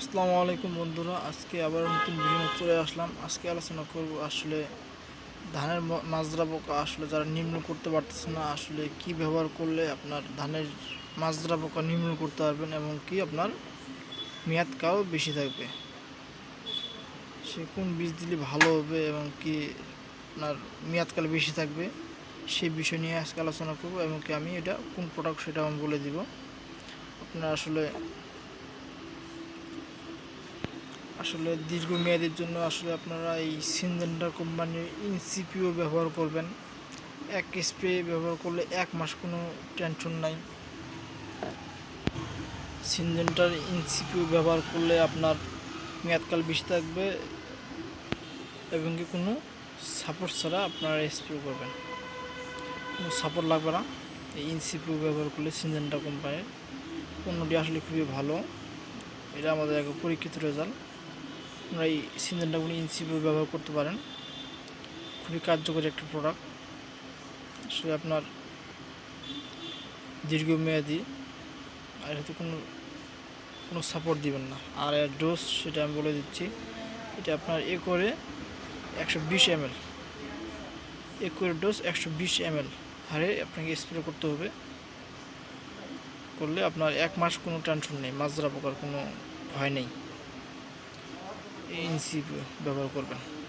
আসসালামু আলাইকুম বন্ধুরা, আজকে আবার নতুন ভিডিও চলে আসলাম। আজকে আলোচনা করব আসলে ধানের মাজরা পোকা আসলে যারা নিম্ন করতে পারতেছে না, আসলে কি ব্যবহার করলে আপনার ধানের মাজরা পোকা নিম্ন করতে পারবেন এবং কি আপনার মেয়াদকাল বেশি থাকবে? সে কোন বীজ দিলে ভালো হবে এবং কি আপনার মেয়াদকাল বেশি থাকবে সেই বিষয় নিয়ে আজকে আলোচনা করব এবং কি আমি এটা কোন প্রোডাক্ট সেটা আমি বলে দিব। আপনার আসলে আসলে দীর্ঘমেয়াদের জন্য আসলে আপনারা এই সিনজেন্ডা কোম্পানির ইনসিপিও ব্যবহার করবেন। এক স্প্রে ব্যবহার করলে এক মাস কোনো টেনশন নাই। সিনজেন্টার ইনসিপিও ব্যবহার করলে আপনার মেয়াদকাল বেশি থাকবে এবং কি কোনো সাপোর্ট ছাড়া আপনারা স্প্রে করবেন। কোনো সাপোর্ট লাগবে না। এই ইনসিপিও ব্যবহার করলে সিনজেন্টা কোম্পানির পণ্যটি আসলে খুবই ভালো। এটা আমাদের এক পরীক্ষিত রেজাল্ট আপনারা এই সিজনটা আপনি ইনসিপিও ব্যবহার করতে পারেন। খুবই কার্যকরী একটা প্রোডাক্ট আসলে আপনার দীর্ঘমেয়াদী আর এতে কোনো কোনো সাপোর্ট দিবেন না। আর এর ডোজ সেটা আমি বলে দিচ্ছি, এটা আপনার এ করে একশো বিশ এমএল। এ করে ডোজ একশো বিশ এমএল। হারে আপনাকে স্প্রে করতে হবে। করলে আপনার এক মাস কোনো টেনশন নেই মাজরা পোকার কোনো ভয় নেই। এই ইনসিপি ব্যবহার করবেন